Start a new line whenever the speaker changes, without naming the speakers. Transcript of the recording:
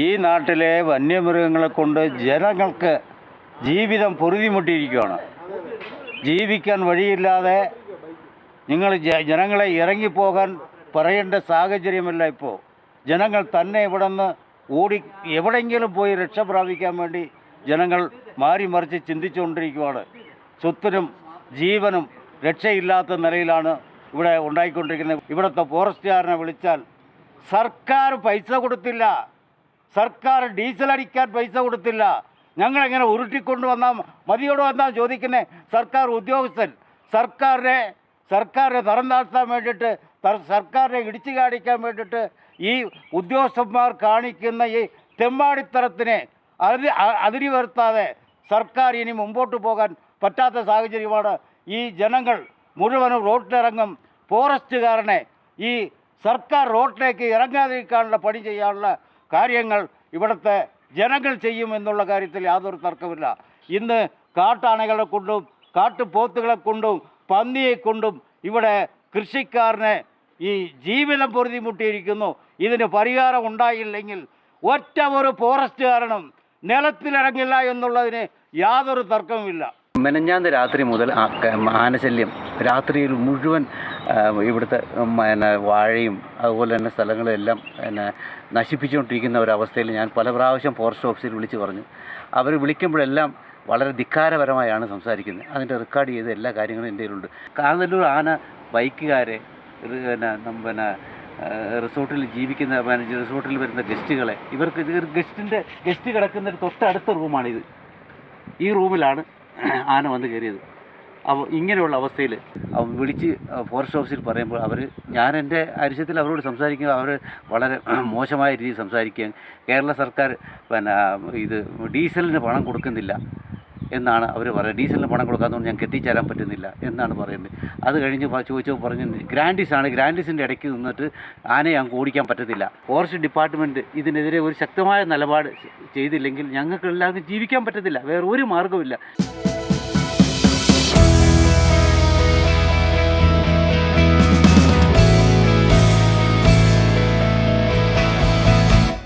ഈ നാട്ടിലെ വന്യമൃഗങ്ങളെ കൊണ്ട് ജനങ്ങൾക്ക് ജീവിതം പൊറുതിമുട്ടിയിരിക്കുകയാണ്. ജീവിക്കാൻ വഴിയില്ലാതെ നിങ്ങൾ ജനങ്ങളെ ഇറങ്ങിപ്പോകാൻ പറയേണ്ട സാഹചര്യമല്ല ഇപ്പോൾ ജനങ്ങൾ തന്നെ ഇവിടെ നിന്ന് ഓടി എവിടെയെങ്കിലും പോയി രക്ഷ പ്രാപിക്കാൻ വേണ്ടി ജനങ്ങൾ മാറി മറിച്ച് ചിന്തിച്ചുകൊണ്ടിരിക്കുകയാണ് സ്വത്തിനും ജീവനും രക്ഷയില്ലാത്ത നിലയിലാണ് ഇവിടെ ഉണ്ടായിക്കൊണ്ടിരിക്കുന്നത്. ഇവിടുത്തെ ഫോറസ്റ്റുകാരനെ വിളിച്ചാൽ സർക്കാർ പൈസ കൊടുത്തില്ല. സർക്കാർ ഡീസൽ അടിക്കാൻ പൈസ കൊടുത്തില്ല. ഞങ്ങളെങ്ങനെ ഉരുട്ടിക്കൊണ്ട് വന്നാൽ മതിയോട് വന്നാൽ ചോദിക്കുന്നത് സർക്കാർ ഉദ്യോഗസ്ഥൻ സർക്കാരിനെ സർക്കാരിനെ തരം താഴ്ത്താൻ വേണ്ടിയിട്ട് സർക്കാരിനെ ഇടിച്ചു കാണിക്കാൻ വേണ്ടിയിട്ട് ഈ ഉദ്യോഗസ്ഥന്മാർ കാണിക്കുന്ന ഈ തെമ്മാടിത്തരത്തിനെ അതിരി അതിരി വരുത്താതെ സർക്കാർ ഇനി മുമ്പോട്ട് പോകാൻ പറ്റാത്ത സാഹചര്യമാണ് ഈ ജനങ്ങൾ മുഴുവനും റോട്ടിലിറങ്ങും. ഫോറസ്റ്റുകാരനെ ഈ സർക്കാർ റോഡിലേക്ക് ഇറങ്ങാതിരിക്കാനുള്ള പണി ചെയ്യാനുള്ള കാര്യങ്ങൾ ഇവിടുത്തെ ജനങ്ങൾ ചെയ്യും എന്നുള്ള കാര്യത്തിൽ യാതൊരു തർക്കമില്ല ഇന്ന് കാട്ടാനകളെ കൊണ്ടും കാട്ടുപോത്തുകളെ കൊണ്ടും പന്നിയെ കൊണ്ടും ഇവിടെ കൃഷിക്കാരനെ ഈ ജീവിതം പൊരുതിമുട്ടിയിരിക്കുന്നു ഇതിന് പരിഹാരം ഉണ്ടായില്ലെങ്കിൽ ഒറ്റ ഒരു ഫോറസ്റ്റുകാരനും നിലത്തിലിറങ്ങില്ല എന്നുള്ളതിന് യാതൊരു തർക്കവുമില്ല.
മെനഞ്ഞാന്ന് രാത്രി മുതൽ ആനശല്യം രാത്രിയിൽ മുഴുവൻ ഇവിടുത്തെ പിന്നെ വാഴയും അതുപോലെ തന്നെ സ്ഥലങ്ങളെല്ലാം പിന്നെ നശിപ്പിച്ചുകൊണ്ടിരിക്കുന്ന ഒരവസ്ഥയിൽ ഞാൻ പല പ്രാവശ്യം ഫോറസ്റ്റ് ഓഫീസിൽ വിളിച്ച് പറഞ്ഞു. അവർ വിളിക്കുമ്പോഴെല്ലാം വളരെ ധിക്കാരപരമായാണ് സംസാരിക്കുന്നത്. അതിന്റെ റെക്കോർഡ് ചെയ്ത എല്ലാ കാര്യങ്ങളും എന്റെ കയ്യിലുണ്ട്. കാന്തല്ലൂർ ആന ബൈക്കുകാരെ പിന്നെ പിന്നെ റിസോർട്ടിൽ ജീവിക്കുന്ന മാനേജർ റിസോർട്ടിൽ വരുന്ന ഗസ്റ്റുകളെ ഇവർക്ക് ഗസ്റ്റിന്റെ ഗസ്റ്റ് കിടക്കുന്ന തൊട്ടടുത്ത റൂമാണിത്. ഈ റൂമിലാണ് ആന വന്ന് കയറിയത്. ഇങ്ങനെയുള്ള അവസ്ഥയിൽ വിളിച്ച് ഫോറസ്റ്റ് ഓഫീസിൽ പറയുമ്പോൾ അവർ ഞാൻ എന്റെ അരിശത്തിൽ അവരോട് സംസാരിക്കുമ്പോൾ അവർ വളരെ മോശമായ രീതിയിൽ സംസാരിക്കുകയും കേരള സർക്കാർ പിന്നെ ഇത് ഡീസലിന് പണം കൊടുക്കുന്നില്ല എന്നാണ് അവർ പറയുന്നത്. ഡീസലിന് പണം കൊടുക്കാത്തതുകൊണ്ട് ഞങ്ങൾക്ക് എത്തിച്ചേരാൻ പറ്റുന്നില്ല എന്നാണ് പറയുന്നത്. അത് കഴിഞ്ഞ് ചോദിച്ചോ പറഞ്ഞു ഗ്രാൻഡീസ് ആണ്. ഗ്രാൻഡീസിന്റെ ഇടയ്ക്ക് നിന്നിട്ട് ആനയെ ഞങ്ങൾക്ക് ഓടിക്കാൻ പറ്റത്തില്ല. ഫോറസ്റ്റ് ഡിപ്പാർട്ട്മെന്റ് ഇതിനെതിരെ ഒരു ശക്തമായ നിലപാട് ചെയ്തില്ലെങ്കിൽ ഞങ്ങൾക്ക് എല്ലാവർക്കും ജീവിക്കാൻ പറ്റത്തില്ല. വേറെ ഒരു മാർഗവുമില്ല.